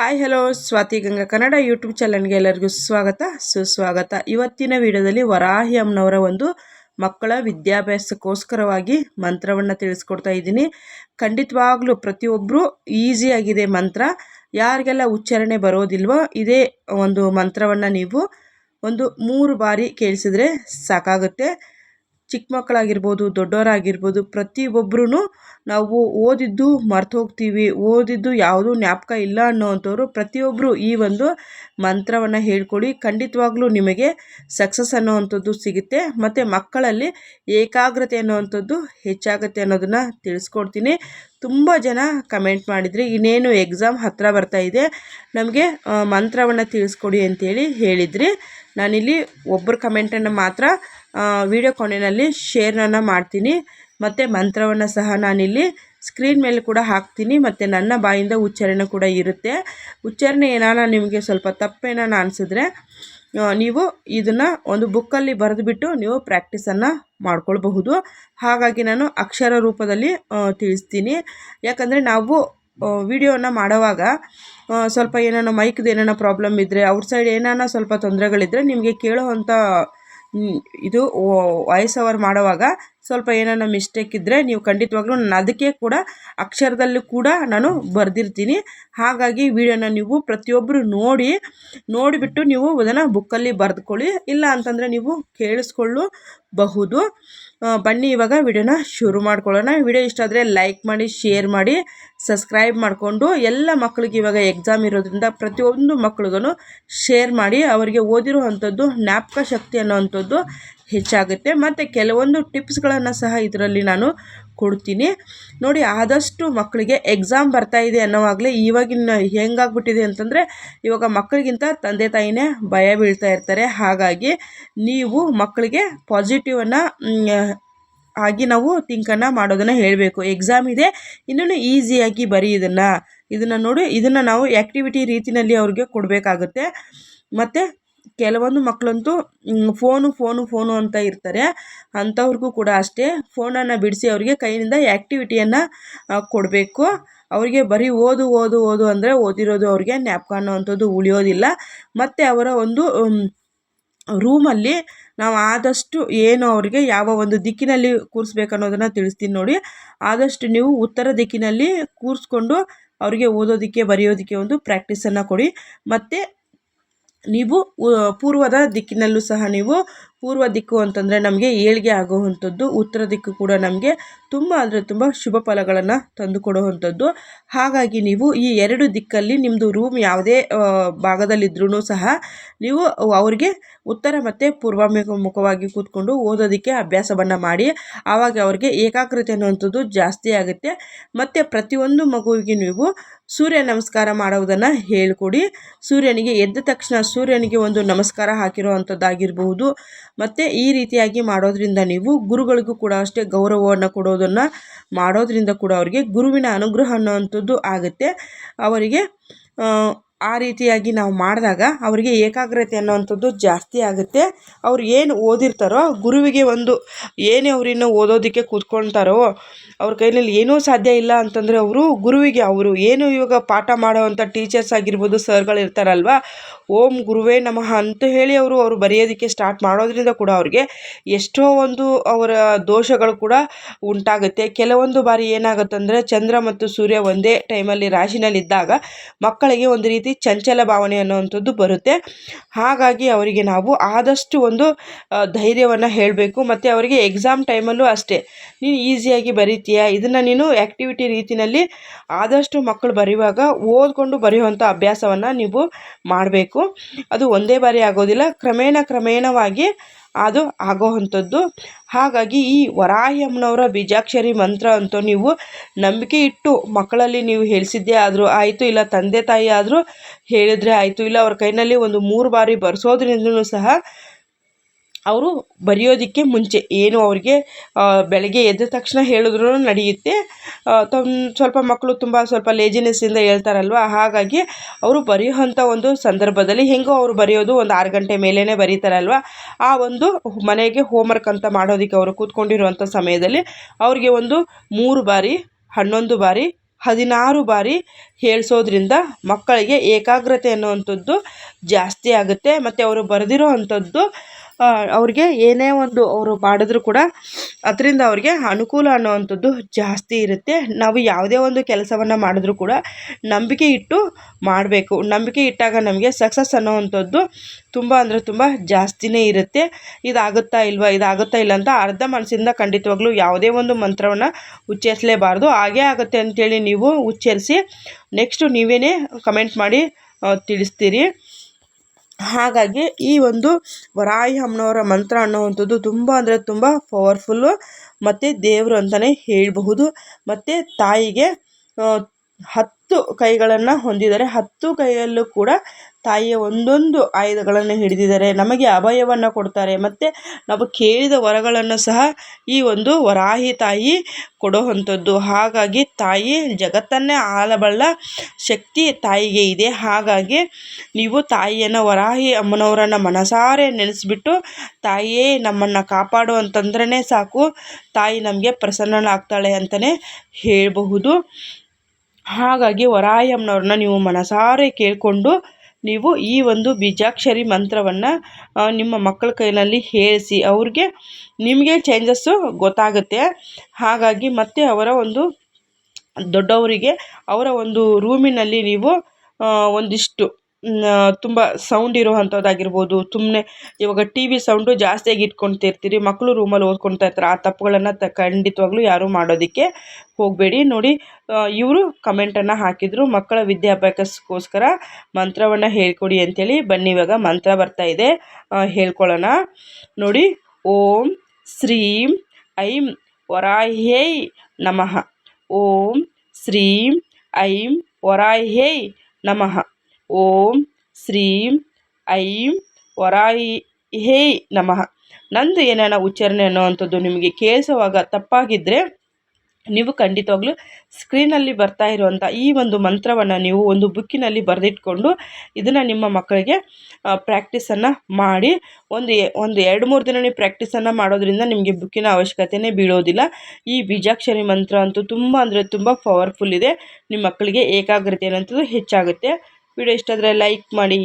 Hi, hello, Swathi Ganga Kannada YouTube ಚಾನಲ್ಗೆ ಎಲ್ಲರಿಗೂ ಸ್ವಾಗತ. ಸುಸ್ವಾಗತ. ಇವತ್ತಿನ ವಿಡಿಯೋದಲ್ಲಿ ವರಾಹಿ ಅಮ್ಮನವರ ಒಂದು ಮಕ್ಕಳ ವಿದ್ಯಾಭ್ಯಾಸಕ್ಕೋಸ್ಕರವಾಗಿ ಮಂತ್ರವನ್ನು ತಿಳಿಸ್ಕೊಡ್ತಾ ಇದ್ದೀನಿ. ಖಂಡಿತವಾಗ್ಲೂ ಪ್ರತಿಯೊಬ್ಬರು ಈಸಿಯಾಗಿದೆ ಮಂತ್ರ. ಯಾರಿಗೆಲ್ಲ ಉಚ್ಚಾರಣೆ ಬರೋದಿಲ್ವೋ ಇದೇ ಒಂದು ಮಂತ್ರವನ್ನು ನೀವು ಒಂದು ಮೂರು ಬಾರಿ ಕೇಳಿಸಿದ್ರೆ ಸಾಕಾಗುತ್ತೆ. ಚಿಕ್ಕ ಮಕ್ಕಳಾಗಿರ್ಬೋದು, ದೊಡ್ಡವರಾಗಿರ್ಬೋದು ಪ್ರತಿಯೊಬ್ಬರೂ ನಾವು ಓದಿದ್ದು ಮರ್ತು ಹೋಗ್ತೀವಿ, ಓದಿದ್ದು ಯಾವುದೂ ಜ್ಞಾಪಕ ಇಲ್ಲ ಅನ್ನೋವಂಥವ್ರು ಪ್ರತಿಯೊಬ್ಬರು ಈ ಒಂದು ಮಂತ್ರವನ್ನು ಹೇಳ್ಕೊಳ್ಳಿ ಖಂಡಿತವಾಗ್ಲೂ ನಿಮಗೆ ಸಕ್ಸಸ್ ಅನ್ನೋವಂಥದ್ದು ಸಿಗುತ್ತೆ. ಮತ್ತು ಮಕ್ಕಳಲ್ಲಿ ಏಕಾಗ್ರತೆ ಅನ್ನೋವಂಥದ್ದು ಹೆಚ್ಚಾಗುತ್ತೆ ಅನ್ನೋದನ್ನು ತಿಳಿಸ್ಕೊಡ್ತೀನಿ. ತುಂಬ ಜನ ಕಮೆಂಟ್ ಮಾಡಿದ್ರಿ, ಇನ್ನೇನು ಎಕ್ಸಾಮ್ ಹತ್ತಿರ ಬರ್ತಾ ಇದೆ, ನಮಗೆ ಮಂತ್ರವನ್ನು ತಿಳಿಸ್ಕೊಡಿ ಅಂತೇಳಿ ಹೇಳಿದ್ರಿ. ನಾನಿಲ್ಲಿ ಒಬ್ಬರು ಕಮೆಂಟನ್ನು ಮಾತ್ರ ವಿಡಿಯೋ ಕೊನೆಯಲ್ಲಿ ಶೇರ್ನ ಮಾಡ್ತೀನಿ. ಮತ್ತು ಮಂತ್ರವನ್ನು ಸಹ ನಾನಿಲ್ಲಿ ಸ್ಕ್ರೀನ್ ಮೇಲೆ ಕೂಡ ಹಾಕ್ತೀನಿ. ಮತ್ತು ನನ್ನ ಬಾಯಿಂದ ಉಚ್ಚಾರಣೆ ಕೂಡ ಇರುತ್ತೆ. ಉಚ್ಚಾರಣೆ ಏನಾರ ನಿಮಗೆ ಸ್ವಲ್ಪ ತಪ್ಪೇನಾನ ಅನಿಸಿದ್ರೆ ನೀವು ಇದನ್ನು ಒಂದು ಬುಕ್ಕಲ್ಲಿ ಬರೆದುಬಿಟ್ಟು ನೀವು ಪ್ರ್ಯಾಕ್ಟೀಸನ್ನು ಮಾಡ್ಕೊಳ್ಬಹುದು. ಹಾಗಾಗಿ ನಾನು ಅಕ್ಷರ ರೂಪದಲ್ಲಿ ತಿಳಿಸ್ತೀನಿ. ಯಾಕಂದರೆ ನಾವು ವಿಡಿಯೋನ ಮಾಡುವಾಗ ಸ್ವಲ್ಪ ಏನಾನ ಮೈಕ್ದು ಏನಾನ ಪ್ರಾಬ್ಲಮ್ ಇದ್ದರೆ ಔಟ್ಸೈಡ್ ಏನಾನ ಸ್ವಲ್ಪ ತೊಂದರೆಗಳಿದ್ದರೆ ನಿಮಗೆ ಕೇಳೋವಂಥ ಇದು ವಾಯ್ಸ್ ಓವರ್ ಮಾಡುವಾಗ ಸ್ವಲ್ಪ ಏನಾನ ಮಿಸ್ಟೇಕ್ ಇದ್ದರೆ ನೀವು ಖಂಡಿತವಾಗ್ಲೂ ನಾನು ಅದಕ್ಕೆ ಕೂಡ ಅಕ್ಷರದಲ್ಲೂ ಕೂಡ ನಾನು ಬರೆದಿರ್ತೀನಿ. ಹಾಗಾಗಿ ವಿಡಿಯೋನ ನೀವು ಪ್ರತಿಯೊಬ್ಬರು ನೋಡಿ, ನೋಡಿಬಿಟ್ಟು ನೀವು ಅದನ್ನು ಬುಕ್ಕಲ್ಲಿ ಬರೆದುಕೊಳ್ಳಿ. ಇಲ್ಲ ಅಂತಂದರೆ ನೀವು ಕೇಳಿಸ್ಕೊಳ್ಳಬಹುದು ಬನ್ನಿ ಇವಾಗ ವಿಡಿಯೋನ ಶುರು ಮಾಡ್ಕೊಳ್ಳೋಣ. ವಿಡಿಯೋ ಇಷ್ಟ ಆದರೆ ಲೈಕ್ ಮಾಡಿ ಶೇರ್ ಮಾಡಿ ಸಬ್ಸ್ಕ್ರೈಬ್ ಮಾಡಿಕೊಂಡು ಎಲ್ಲ ಮಕ್ಕಳಿಗೆ ಇವಾಗ ಎಕ್ಸಾಮ್ ಇರೋದ್ರಿಂದ ಪ್ರತಿಯೊಂದು ಮಕ್ಳಿಗೂ ಶೇರ್ ಮಾಡಿ, ಅವರಿಗೆ ಓದಿರುವಂಥದ್ದು ಜ್ಞಾಪಕ ಶಕ್ತಿ ಅನ್ನೋವಂಥದ್ದು ಹೆಚ್ಚಾಗುತ್ತೆ. ಮತ್ತು ಕೆಲವೊಂದು ಟಿಪ್ಸ್ಗಳನ್ನು ಸಹ ಇದರಲ್ಲಿ ನಾನು ಕೊಡ್ತೀನಿ. ನೋಡಿ, ಆದಷ್ಟು ಮಕ್ಕಳಿಗೆ ಎಕ್ಸಾಮ್ ಬರ್ತಾ ಇದೆ ಅನ್ನೋವಾಗಲೇ ಇವಾಗಿನ ಹೆಂಗಾಗ್ಬಿಟ್ಟಿದೆ ಅಂತಂದರೆ, ಇವಾಗ ಮಕ್ಕಳಿಗಿಂತ ತಂದೆ ತಾಯಿನೇ ಭಯ ಬೀಳ್ತಾ ಇರ್ತಾರೆ. ಹಾಗಾಗಿ ನೀವು ಮಕ್ಕಳಿಗೆ ಪಾಸಿಟಿವನ್ನು ಆಗಿ ನಾವು ತಿಂಕನ್ನು ಮಾಡೋದನ್ನು ಹೇಳಬೇಕು. ಎಕ್ಸಾಮ್ ಇದೆ ಇನ್ನೂ ಈಸಿಯಾಗಿ ಬರೀ ಇದನ್ನು. ಇದನ್ನು ನೋಡಿ, ಇದನ್ನು ನಾವು ಆ್ಯಕ್ಟಿವಿಟಿ ರೀತಿಯಲ್ಲಿ ಅವ್ರಿಗೆ ಕೊಡಬೇಕಾಗುತ್ತೆ. ಮತ್ತು ಕೆಲವೊಂದು ಮಕ್ಕಳಂತೂ ಫೋನು ಫೋನು ಫೋನು ಅಂತ ಇರ್ತಾರೆ. ಅಂಥವ್ರಿಗೂ ಕೂಡ ಅಷ್ಟೇ. ಫೋನನ್ನು ಬಿಡಿಸಿ ಅವರಿಗೆ ಕೈಯಿಂದ ಆ್ಯಕ್ಟಿವಿಟಿಯನ್ನು ಕೊಡಬೇಕು. ಅವರಿಗೆ ಬರೀ ಓದು ಓದು ಓದು ಅಂದರೆ ಓದಿರೋದು ಅವ್ರಿಗೆ ನ್ಯಾಪ್ಕ ಅನ್ನೋವಂಥದ್ದು ಉಳಿಯೋದಿಲ್ಲ. ಮತ್ತು ಅವರ ಒಂದು ರೂಮಲ್ಲಿ ನಾವು ಆದಷ್ಟು ಏನು ಅವರಿಗೆ ಯಾವ ಒಂದು ದಿಕ್ಕಿನಲ್ಲಿ ಕೂರಿಸ್ಬೇಕನ್ನೋದನ್ನು ತಿಳಿಸ್ತೀನಿ ನೋಡಿ. ಆದಷ್ಟು ನೀವು ಉತ್ತರ ದಿಕ್ಕಿನಲ್ಲಿ ಕೂರಿಸ್ಕೊಂಡು ಅವರಿಗೆ ಓದೋದಕ್ಕೆ, ಬರೆಯೋದಕ್ಕೆ ಒಂದು ಪ್ರಾಕ್ಟೀಸನ್ನು ಕೊಡಿ. ಮತ್ತು ನೀವು ಪೂರ್ವದ ದಿಕ್ಕಿನಲ್ಲೂ ಸಹ ನೀವು ಪೂರ್ವ ದಿಕ್ಕು ಅಂತಂದರೆ ನಮಗೆ ಏಳಿಗೆ ಆಗುವಂಥದ್ದು, ಉತ್ತರ ದಿಕ್ಕು ಕೂಡ ನಮಗೆ ತುಂಬ ಅಂದರೆ ತುಂಬ ಶುಭ ಫಲಗಳನ್ನು ತಂದುಕೊಡುವಂಥದ್ದು. ಹಾಗಾಗಿ ನೀವು ಈ ಎರಡು ದಿಕ್ಕಲ್ಲಿ ನಿಮ್ಮದು ರೂಮ್ ಯಾವುದೇ ಭಾಗದಲ್ಲಿದ್ರೂ ಸಹ ನೀವು ಅವ್ರಿಗೆ ಉತ್ತರ ಮತ್ತು ಪೂರ್ವ ಮುಖವಾಗಿ ಕೂತ್ಕೊಂಡು ಓದೋದಕ್ಕೆ ಅಭ್ಯಾಸವನ್ನು ಮಾಡಿ, ಆವಾಗ ಅವ್ರಿಗೆ ಏಕಾಗ್ರತೆ ಅನ್ನುವಂಥದ್ದು ಜಾಸ್ತಿ ಆಗುತ್ತೆ. ಮತ್ತು ಪ್ರತಿಯೊಂದು ಮಗುವಿಗೆ ನೀವು ಸೂರ್ಯ ನಮಸ್ಕಾರ ಮಾಡುವುದನ್ನು ಹೇಳಿಕೊಡಿ. ಸೂರ್ಯನಿಗೆ ಎದ್ದ ತಕ್ಷಣ ಸೂರ್ಯನಿಗೆ ಒಂದು ನಮಸ್ಕಾರ ಹಾಕಿರೋ ಅಂಥದ್ದಾಗಿರಬಹುದು ಮತ್ತು ಈ ರೀತಿಯಾಗಿ ಮಾಡೋದ್ರಿಂದ ನೀವು ಗುರುಗಳಿಗೂ ಕೂಡ ಅಷ್ಟೇ ಗೌರವವನ್ನು ಕೊಡೋದನ್ನು ಮಾಡೋದ್ರಿಂದ ಕೂಡ ಅವರಿಗೆ ಗುರುವಿನ ಅನುಗ್ರಹ ಅನ್ನೋವಂಥದ್ದು ಆಗುತ್ತೆ. ಅವರಿಗೆ, ಆ ರೀತಿಯಾಗಿ ನಾವು ಮಾಡಿದಾಗ ಅವರಿಗೆ ಏಕಾಗ್ರತೆ ಅನ್ನೋವಂಥದ್ದು ಜಾಸ್ತಿ ಆಗುತ್ತೆ. ಅವ್ರು ಏನು ಓದಿರ್ತಾರೋ, ಗುರುವಿಗೆ ಒಂದು ಏನೇ ಅವರಿನ್ನು ಓದೋದಕ್ಕೆ ಕೂತ್ಕೊಳ್ತಾರೋ ಅವ್ರ ಕೈಯಲ್ಲಿ ಏನೂ ಸಾಧ್ಯ ಇಲ್ಲ ಅಂತಂದರೆ ಅವರು ಗುರುವಿಗೆ, ಅವರು ಏನು ಇವಾಗ ಪಾಠ ಮಾಡೋವಂಥ ಟೀಚರ್ಸ್ ಆಗಿರ್ಬೋದು, ಸರ್ಗಳು ಇರ್ತಾರಲ್ವ, ಓಂ ಗುರುವೇ ನಮಃ ಅಂತ ಹೇಳಿ ಅವರು ಅವರು ಬರೆಯೋದಕ್ಕೆ ಸ್ಟಾರ್ಟ್ ಮಾಡೋದ್ರಿಂದ ಕೂಡ ಅವ್ರಿಗೆ ಎಷ್ಟೋ ಒಂದು ಅವರ ದೋಷಗಳು ಕೂಡ ಉಂಟಾಗುತ್ತೆ. ಕೆಲವೊಂದು ಬಾರಿ ಏನಾಗುತ್ತಂದರೆ, ಚಂದ್ರ ಮತ್ತು ಸೂರ್ಯ ಒಂದೇ ಟೈಮಲ್ಲಿ ರಾಶಿನಲ್ಲಿದ್ದಾಗ ಮಕ್ಕಳಿಗೆ ಒಂದು ರೀತಿ ಚಂಚಲ ಭಾವನೆ ಅನ್ನುವಂಥದ್ದು ಬರುತ್ತೆ. ಹಾಗಾಗಿ ಅವರಿಗೆ ನಾವು ಆದಷ್ಟು ಒಂದು ಧೈರ್ಯವನ್ನು ಹೇಳಬೇಕು. ಮತ್ತು ಅವರಿಗೆ ಎಕ್ಸಾಮ್ ಟೈಮಲ್ಲೂ ಅಷ್ಟೇ, ನೀನು ಈಸಿಯಾಗಿ ಬರೀತೀಯಾ ಇದನ್ನು ನೀನು ಆ್ಯಕ್ಟಿವಿಟಿ ರೀತಿಯಲ್ಲಿ ಆದಷ್ಟು ಮಕ್ಕಳು ಬರೆಯುವಾಗ ಓದ್ಕೊಂಡು ಬರೆಯುವಂಥ ಅಭ್ಯಾಸವನ್ನು ನೀವು ಮಾಡಬೇಕು. ಅದು ಒಂದೇ ಬಾರಿ ಆಗೋದಿಲ್ಲ. ಕ್ರಮೇಣ ಕ್ರಮೇಣವಾಗಿ ಅದು ಆಗೋವಂಥದ್ದು ಹಾಗಾಗಿ ಈ ವರಾಹಿ ಅಮ್ಮನವರ ಬೀಜಾಕ್ಷರಿ ಮಂತ್ರ ಅಂತೂ ನೀವು ನಂಬಿಕೆ ಇಟ್ಟು ಮಕ್ಕಳಲ್ಲಿ ನೀವು ಹೇಳಿಸಿದ್ದೇ ಆದರೂ ಆಯಿತು, ಇಲ್ಲ ತಂದೆ ತಾಯಿ ಆದರೂ ಹೇಳಿದರೆ ಆಯಿತು, ಇಲ್ಲ ಅವ್ರ ಕೈನಲ್ಲಿ ಒಂದು ಮೂರು ಬಾರಿ ಬರ್ಸೋದ್ರಿಂದಲೂ ಸಹ ಅವರು ಬರೆಯೋದಕ್ಕೆ ಮುಂಚೆ ಏನು ಅವ್ರಿಗೆ ಬೆಳಗ್ಗೆ ಎದ್ದ ತಕ್ಷಣ ಹೇಳಿದ್ರೂ ನಡೆಯುತ್ತೆ. ತಮ್ಮ ಸ್ವಲ್ಪ ಮಕ್ಕಳು ತುಂಬ ಸ್ವಲ್ಪ ಲೇಜಿನೆಸ್ಸಿಂದ ಹೇಳ್ತಾರಲ್ವ, ಹಾಗಾಗಿ ಅವರು ಬರೆಯುವಂಥ ಒಂದು ಸಂದರ್ಭದಲ್ಲಿ ಹೆಂಗೋ ಅವರು ಬರೆಯೋದು ಒಂದು ಆರು ಗಂಟೆ ಮೇಲೇ ಬರೀತಾರಲ್ವ, ಆ ಒಂದು ಮನೆಗೆ ಹೋಮ್ವರ್ಕ್ ಅಂತ ಮಾಡೋದಕ್ಕೆ ಅವರು ಕೂತ್ಕೊಂಡಿರುವಂಥ ಸಮಯದಲ್ಲಿ ಅವ್ರಿಗೆ ಒಂದು ಮೂರು ಬಾರಿ, ಹನ್ನೊಂದು ಬಾರಿ, ಹದಿನಾರು ಬಾರಿ ಹೇಳಿಸೋದ್ರಿಂದ ಮಕ್ಕಳಿಗೆ ಏಕಾಗ್ರತೆ ಅನ್ನುವಂಥದ್ದು ಜಾಸ್ತಿ ಆಗುತ್ತೆ. ಮತ್ತು ಅವರು ಬರೆದಿರೋ ಅಂಥದ್ದು ಅವ್ರಿಗೆ ಏನೇ ಒಂದು ಅವರು ಮಾಡಿದ್ರು ಕೂಡ ಅದರಿಂದ ಅವ್ರಿಗೆ ಅನುಕೂಲ ಅನ್ನೋವಂಥದ್ದು ಜಾಸ್ತಿ ಇರುತ್ತೆ. ನಾವು ಯಾವುದೇ ಒಂದು ಕೆಲಸವನ್ನು ಮಾಡಿದ್ರು ಕೂಡ ನಂಬಿಕೆ ಇಟ್ಟು ಮಾಡಬೇಕು. ನಂಬಿಕೆ ಇಟ್ಟಾಗ ನಮಗೆ ಸಕ್ಸಸ್ ಅನ್ನೋವಂಥದ್ದು ತುಂಬ ಅಂದರೆ ತುಂಬ ಜಾಸ್ತಿನೇ ಇರುತ್ತೆ. ಇದಾಗುತ್ತಾ ಇಲ್ವಾ, ಇದಾಗುತ್ತಾ ಇಲ್ಲ ಅಂತ ಅರ್ಧ ಮನಸ್ಸಿಂದ ಖಂಡಿತವಾಗ್ಲೂ ಯಾವುದೇ ಒಂದು ಮಂತ್ರವನ್ನು ಉಚ್ಚರಿಸಲೇಬಾರ್ದು ಹಾಗೇ ಆಗುತ್ತೆ ಅಂಥೇಳಿ ನೀವು ಉಚ್ಚರಿಸಿ ನೆಕ್ಸ್ಟು ನೀವೇ ಕಮೆಂಟ್ ಮಾಡಿ ತಿಳಿಸ್ತೀರಿ. ಹಾಗಾಗಿ ಈ ಒಂದು ವರಾಯಿ ಅಮ್ಮನವರ ಮಂತ್ರ ಅನ್ನುವಂಥದ್ದು ತುಂಬ ಅಂದರೆ ತುಂಬ ಪವರ್ಫುಲ್ಲು ಮತ್ತು ದೇವರು ಅಂತಲೇ ಹೇಳಬಹುದು. ಮತ್ತು ತಾಯಿಗೆ ಹತ್ತು ಕೈಗಳನ್ನು ಹೊಂದಿದ್ದಾರೆ. ಹತ್ತು ಕೈಯಲ್ಲೂ ಕೂಡ ತಾಯಿಯ ಒಂದೊಂದು ಆಯುಧಗಳನ್ನು ಹಿಡಿದಿದ್ದಾರೆ. ನಮಗೆ ಅಭಯವನ್ನು ಕೊಡ್ತಾರೆ. ಮತ್ತು ನಾವು ಕೇಳಿದ ವರಗಳನ್ನು ಸಹ ಈ ಒಂದು ವರಾಹಿ ತಾಯಿ ಕೊಡುವಂಥದ್ದು. ಹಾಗಾಗಿ ತಾಯಿ ಜಗತ್ತನ್ನೇ ಆಳಬಲ್ಲ ಶಕ್ತಿ ತಾಯಿಗೆ ಇದೆ. ಹಾಗಾಗಿ ನೀವು ತಾಯಿಯನ್ನು ವರಾಹಿ ಅಮ್ಮನವರನ್ನು ಮನಸಾರೆ ನೆನೆಸ್ಬಿಟ್ಟು ತಾಯಿಯೇ ನಮ್ಮನ್ನು ಕಾಪಾಡು ಅಂತಂದ್ರೇ ಸಾಕು. ತಾಯಿ ನಮಗೆ ಪ್ರಸನ್ನನಾಗ್ತಾಳೆ ಅಂತಲೇ ಹೇಳಬಹುದು. ಹಾಗಾಗಿ ವರಾಹಿ ಅಮ್ಮನವ್ರನ್ನ ನೀವು ಮನಸಾರೆ ಕೇಳಿಕೊಂಡು ನೀವು ಈ ಒಂದು ಬೀಜಾಕ್ಷರಿ ಮಂತ್ರವನ್ನು ನಿಮ್ಮ ಮಕ್ಕಳ ಕೈಯಲ್ಲಿ ಹೇಳಿಸಿ ಅವ್ರಿಗೆ ನಿಮಗೆ ಚೇಂಜಸ್ಸು ಗೊತ್ತಾಗುತ್ತೆ. ಹಾಗಾಗಿ ಮತ್ತೆ ಅವರ ಒಂದು ದೊಡ್ಡವರಿಗೆ, ಅವರ ಒಂದು ರೂಮಿನಲ್ಲಿ ನೀವು ಒಂದಿಷ್ಟು ತುಂಬ ಸೌಂಡ್ ಇರುವಂಥದ್ದಾಗಿರ್ಬೋದು ಸುಮ್ಮನೆ ಇವಾಗ ಟಿ ವಿ ಸೌಂಡು ಜಾಸ್ತಿಯಾಗಿ ಇಟ್ಕೊಳ್ತಿರ್ತೀರಿ ಮಕ್ಕಳು ರೂಮಲ್ಲಿ ಓದ್ಕೊಳ್ತಾ ಇರ್ತಾರೆ. ಆ ತಪ್ಪುಗಳನ್ನು ತ, ಖಂಡಿತವಾಗ್ಲೂ ಯಾರೂ ಮಾಡೋದಕ್ಕೆ ಹೋಗಬೇಡಿ. ನೋಡಿ ಇವರು ಕಮೆಂಟನ್ನು ಹಾಕಿದರು. ಮಕ್ಕಳ ವಿದ್ಯಾಭ್ಯಾಸಕ್ಕೋಸ್ಕರ ಮಂತ್ರವನ್ನು ಹೇಳ್ಕೊಡಿ ಅಂಥೇಳಿ ಬನ್ನಿ. ಇವಾಗ ಮಂತ್ರ ಬರ್ತಾ ಇದೆ. ಹೇಳ್ಕೊಳ್ಳೋಣ. ನೋಡಿ, ಓಂ ಶ್ರೀಂ ಐಂ ವರಾಹ್ಯೈ ನಮಃ. ಓಂ ಶ್ರೀಂ ಐಂ ವರಾಹ್ಯೈ ನಮಃ. ಓಂ ಶ್ರೀಂ ಐಂ ವರಾಯಿ ಹೇ ನಮಃ. ನಂದು ಏನಾನ ಉಚ್ಚಾರಣೆ ಅನ್ನೋವಂಥದ್ದು ನಿಮಗೆ ಕೇಳಿಸುವಾಗ ತಪ್ಪಾಗಿದ್ದರೆ ನೀವು ಖಂಡಿತವಾಗ್ಲೂ ಸ್ಕ್ರೀನಲ್ಲಿ ಬರ್ತಾ ಇರುವಂಥ ಈ ಒಂದು ಮಂತ್ರವನ್ನು ನೀವು ಒಂದು ಬುಕ್ಕಿನಲ್ಲಿ ಬರೆದಿಟ್ಕೊಂಡು ಇದನ್ನು ನಿಮ್ಮ ಮಕ್ಕಳಿಗೆ ಪ್ರಾಕ್ಟೀಸನ್ನು ಮಾಡಿ ಒಂದು ಒಂದು ಎರಡು ಮೂರು ದಿನ ನೀವು ಪ್ರಾಕ್ಟೀಸನ್ನು ಮಾಡೋದ್ರಿಂದ ನಿಮಗೆ ಬುಕ್ಕಿನ ಅವಶ್ಯಕತೆಯೇ ಬೀಳೋದಿಲ್ಲ. ಈ ಬೀಜಾಕ್ಷರಿ ಮಂತ್ರ ಅಂತೂ ತುಂಬ ಅಂದರೆ ತುಂಬ ಪವರ್ಫುಲ್ ಇದೆ. ನಿಮ್ಮ ಮಕ್ಕಳಿಗೆ ಏಕಾಗ್ರತೆ ಅನ್ನೋಂಥದ್ದು ಹೆಚ್ಚಾಗುತ್ತೆ. ವಿಡಿಯೋ ಇಷ್ಟ ಆದರೆ ಲೈಕ್ ಮಾಡಿ.